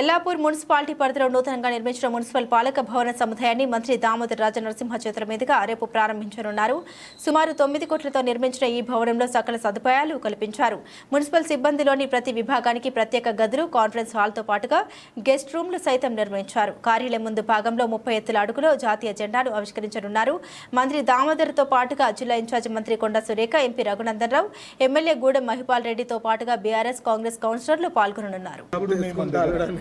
Tellapur municipality పరిధిలో నూతనంగా నిర్మించిన మున్సిపల్ పాలక భవన సముదాయాన్ని మంత్రి దామోదర్ రాజ నరసింహ చేతుల మీదుగా రేపు ప్రారంభించనున్నారు. సుమారు తొమ్మిది కోట్లతో నిర్మించిన ఈ భవనంలో సకల సదుపాయాలు కల్పించారు. మున్సిపల్ సిబ్బందిలోని ప్రతి విభాగానికి ప్రత్యేక గదులు కాన్ఫరెన్స్ హాల్తో పాటుగా గెస్ట్ రూమ్లు సైతం నిర్మించారు. కార్యాలయం ముందు భాగంలో ముప్పై ఎత్తుల అడుగులో జాతీయ జెండాను ఆవిష్కరించనున్నారు. మంత్రి దామోదర్తో పాటుగా జిల్లా ఇన్ఛార్జ్ మంత్రి కొండ సురేఖ ఎంపీ రఘునందన్ రావు ఎమ్మెల్యే గూడెం మహిపాల్ రెడ్డితో పాటుగా బీఆర్ఎస్ కాంగ్రెస్ కౌన్సిలర్లు పాల్గొననున్నారు.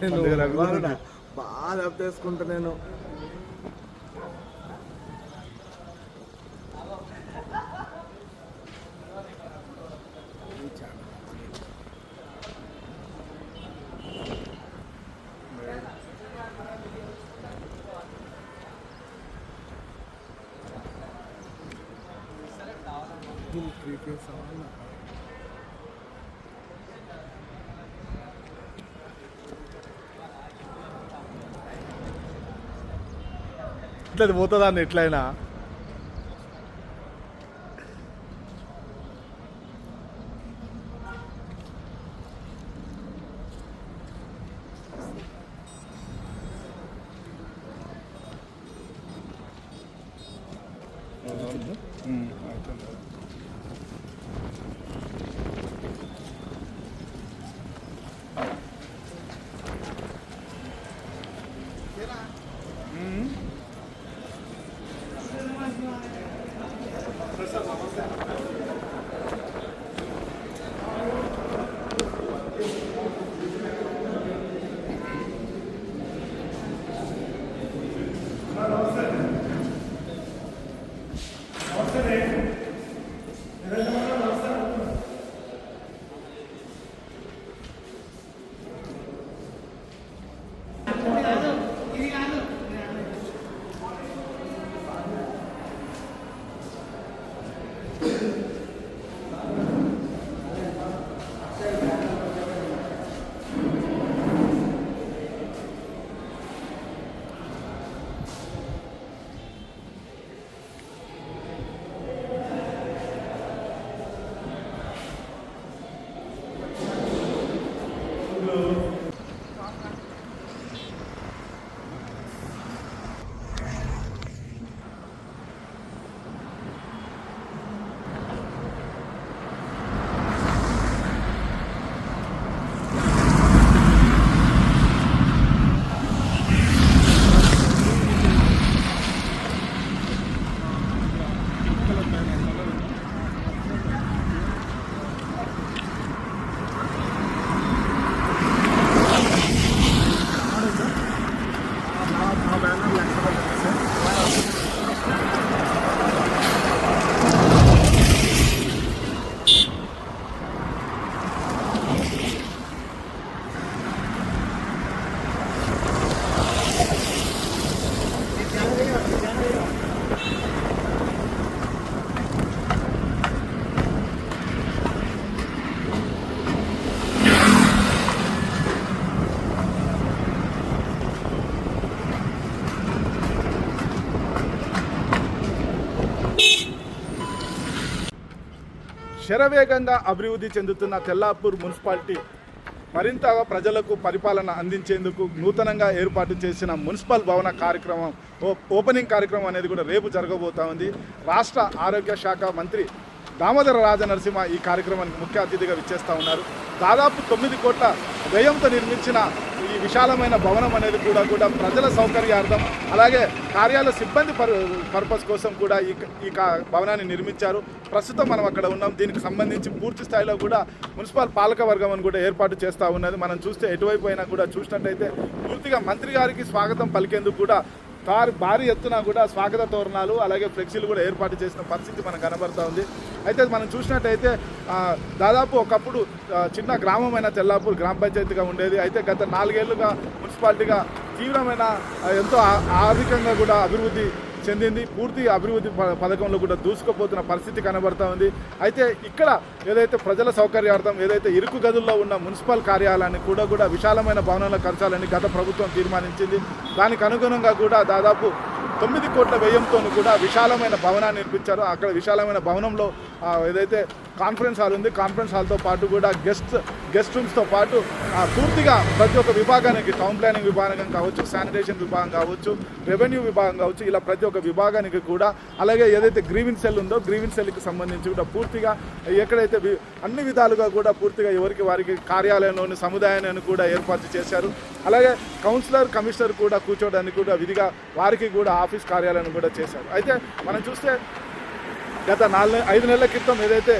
నేను బాగా బాగా చేసుకుంటా నేను. ఎట్లా పోతుందా అని ఎట్లయినా? శరవేగంగా అభివృద్ధి చెందుతున్న తెల్లాపూర్ మున్సిపాలిటీ మరింత ప్రజలకు పరిపాలన అందించేందుకు నూతనంగా ఏర్పాటు చేసిన మున్సిపల్ భవన కార్యక్రమం ఓ- ఓపెనింగ్ కార్యక్రమం అనేది కూడా రేపు జరగబోతా ఉంది. రాష్ట్ర ఆరోగ్య శాఖ మంత్రి దామోదర రాజనరసింహ ఈ కార్యక్రమానికి ముఖ్య అతిథిగా విచ్చేస్తూ ఉన్నారు. దాదాపు తొమ్మిది కోట్ల వ్యయంతో నిర్మించిన ఈ విశాలమైన భవనం అనేది కూడా కూడా ప్రజల సౌకర్యార్థం అలాగే కార్యాలయ సిబ్బంది పర్ పర్పస్ కోసం కూడా ఈ ఈ కా- భవనాన్ని నిర్మించారు. ప్రస్తుతం మనం అక్కడ ఉన్నాం. దీనికి సంబంధించి పూర్తి స్థాయిలో కూడా మున్సిపల్ పాలక వర్గం అని కూడా ఏర్పాటు చేస్తూ ఉన్నది. మనం చూస్తే ఎటువైపు అయినా కూడా చూసినట్టయితే పూర్తిగా మంత్రి గారికి స్వాగతం పలికేందుకు కూడా కారు భారీ ఎత్తున కూడా స్వాగత తోరణాలు అలాగే ఫ్లెక్సీలు కూడా ఏర్పాటు చేసిన పరిస్థితి మనకు కనబడుతూ ఉంది. అయితే మనం చూసినట్టయితే దాదాపు ఒకప్పుడు చిన్న గ్రామమైన తెల్లాపూర్ గ్రామ పంచాయతీగా ఉండేది. అయితే గత నాలుగేళ్ళుగా మున్సిపాలిటీగా తీవ్రమైన ఎంతో ఆర్థికంగా కూడా అభివృద్ధి చెందింది. పూర్తి అభివృద్ధి ప- పథకంలో కూడా దూసుకుపోతున్న పరిస్థితి కనబడతా ఉంది. అయితే ఇక్కడ ఏదైతే ప్రజల సౌకర్యార్థం ఏదైతే ఇరుకు గదుల్లో ఉన్న మున్సిపల్ కార్యాలయాన్ని కూడా కూడా విశాలమైన భవనంలో కరచాలని గత ప్రభుత్వం తీర్మానించింది. దానికి అనుగుణంగా కూడా దాదాపు తొమ్మిది కోట్ల వ్యయంతో కూడా విశాలమైన భవనాన్ని నిర్మించారు. అక్కడ విశాలమైన భవనంలో ఏదైతే కాన్ఫరెన్స్ హాల్ ఉంది. కాన్ఫరెన్స్ హాల్తో పాటు కూడా గెస్ట్ గెస్ట్ రూమ్స్తో పాటు పూర్తిగా ప్రతి ఒక్క విభాగానికి టౌన్ ప్లానింగ్ విభాగం కావచ్చు శానిటేషన్ విభాగం కావచ్చు రెవెన్యూ విభాగం కావచ్చు ఇలా ప్రతి ఒక్క విభాగానికి కూడా అలాగే ఏదైతే గ్రీవిన్ సెల్ ఉందో గ్రీవిన్ సెల్కి సంబంధించి కూడా పూర్తిగా ఎక్కడైతే అన్ని విధాలుగా కూడా పూర్తిగా ఎవరికి వారికి కార్యాలయంలోని సముదాయాన్ని కూడా ఏర్పాటు చేశారు. అలాగే కౌన్సిలర్ కమిషనర్ కూడా కూర్చోవడానికి కూడా విధిగా వారికి కూడా ఆఫీస్ కార్యాలయం కూడా చేశారు. అయితే మనం చూస్తే గత నాలుగు ఐదు నెలల క్రితం ఏదైతే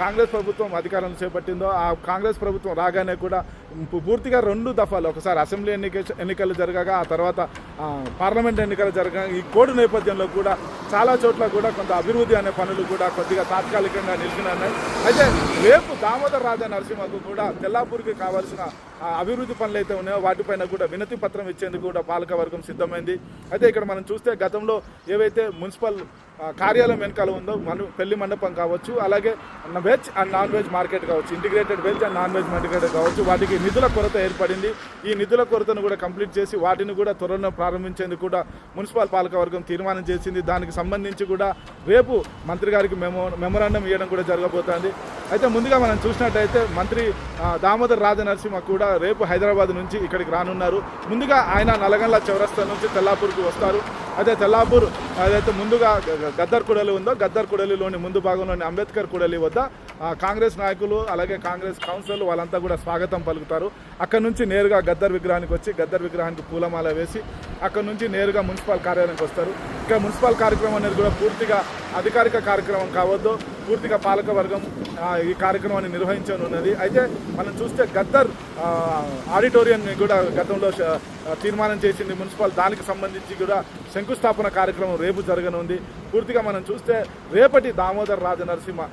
కాంగ్రెస్ ప్రభుత్వం అధికారం చేపట్టిందో ఆ కాంగ్రెస్ ప్రభుత్వం రాగానే కూడా పూర్తిగా రెండు దఫాలు ఒకసారి అసెంబ్లీ ఎన్నిక ఎన్నికలు జరగగా ఆ తర్వాత పార్లమెంట్ ఎన్నికలు జరగగా ఈ కోడ్ నేపథ్యంలో కూడా చాలా చోట్ల కూడా కొంత అభివృద్ధి అనే పనులు కూడా కొద్దిగా తాత్కాలికంగా నిలిచినాయి. అయితే రేపు దామోదర్ రాజా నరసింహకు కూడా తెల్లాపూర్కి కావాల్సిన అభివృద్ధి పనులు అయితే ఉన్నాయో వాటిపైన కూడా వినతి పత్రం ఇచ్చేందుకు కూడా పాలకవర్గం సిద్ధమైంది. అయితే ఇక్కడ మనం చూస్తే గతంలో ఏవైతే మున్సిపల్ కార్యాలయం వెనకాల ఉందో మన పెళ్ళి మండపం కావచ్చు అలాగే veg and non veg market కావచ్చు integrated veg and non veg market కావచ్చు వాటికి నిధుల కొరత ఏర్పడింది. ఈ నిధుల కొరతను కూడా కంప్లీట్ చేసి వాటిని కూడా త్వరలో ప్రారంభించేందుకు కూడా మున్సిపల్ పాలకవర్గం తీర్మానం చేసింది. దానికి సంబంధించి కూడా రేపు మంత్రి గారికి మెమో మెమరాండం ఇవ్వడం కూడా జరగబోతోంది. అయితే ముందుగా మనం చూసినట్టయితే మంత్రి దామోదర్ రాజనరసింహ కూడా రేపు హైదరాబాద్ నుంచి ఇక్కడికి రానున్నారు. ముందుగా ఆయన నలగండ్ల చౌరస్తా నుంచి తెల్లాపూర్కి వస్తారు. అదే తెల్లాపూర్ అదైతే ముందుగా గద్దర్ కుడలి ఉందో గద్దర్ కుడలిలోని ముందు భాగంలోని అంబేద్కర్ కుడలి వద్ద కాంగ్రెస్ నాయకులు అలాగే కాంగ్రెస్ కౌన్సిలర్లు వాళ్ళంతా కూడా స్వాగతం పలుకుతారు. అక్కడ నుంచి నేరుగా గద్దర్ విగ్రహానికి వచ్చి గద్దర్ విగ్రహానికి పూలమాల వేసి అక్కడ నుంచి నేరుగా మున్సిపల్ కార్యాలయానికి వస్తారు. ఇక మున్సిపల్ కార్యక్రమం అనేది కూడా పూర్తిగా అధికారిక కార్యక్రమం కావద్దు. పూర్తిగా పాలక వర్గం ఈ కార్యక్రమాన్ని నిర్వహించనున్నది. అయితే మనం చూస్తే గద్దర్ ఆడిటోరియంని కూడా గతంలో తీర్మానం చేసింది మున్సిపల్. దానికి సంబంధించి కూడా శంకుస్థాపన కార్యక్రమం రేపు జరగనుంది. పూర్తిగా మనం చూస్తే రేపటి దామోదర్ రాజ నరసింహ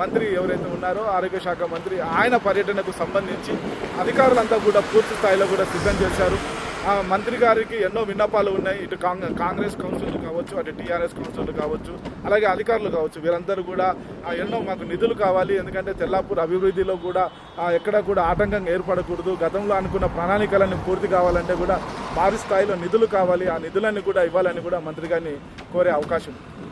మంత్రి ఎవరైతే ఉన్నారో ఆరోగ్య శాఖ మంత్రి ఆయన పర్యటనకు సంబంధించి అధికారులంతా కూడా పూర్తి స్థాయిలో కూడా సిద్ధం చేశారు. ఆ మంత్రి గారికి ఎన్నో విన్నపాలు ఉన్నాయి. ఇటు కాంగ్రెస్ కాంగ్రెస్ కౌన్సిలర్లు కావచ్చు అటు టీఆర్ఎస్ కౌన్సిలర్లు కావచ్చు అలాగే అధికారులు కావచ్చు వీరందరూ కూడా ఆ, ఎన్నో మాకు నిధులు కావాలి. ఎందుకంటే తెల్లాపూర్ అభివృద్ధిలో కూడా ఎక్కడ కూడా ఆటంకం ఏర్పడకూడదు. గతంలో అనుకున్న ప్రణాళికలన్నీ పూర్తి కావాలంటే కూడా భారీ స్థాయిలో నిధులు కావాలి. ఆ నిధులన్నీ కూడా ఇవ్వాలని కూడా మంత్రి గారిని కోరే అవకాశం ఉంది.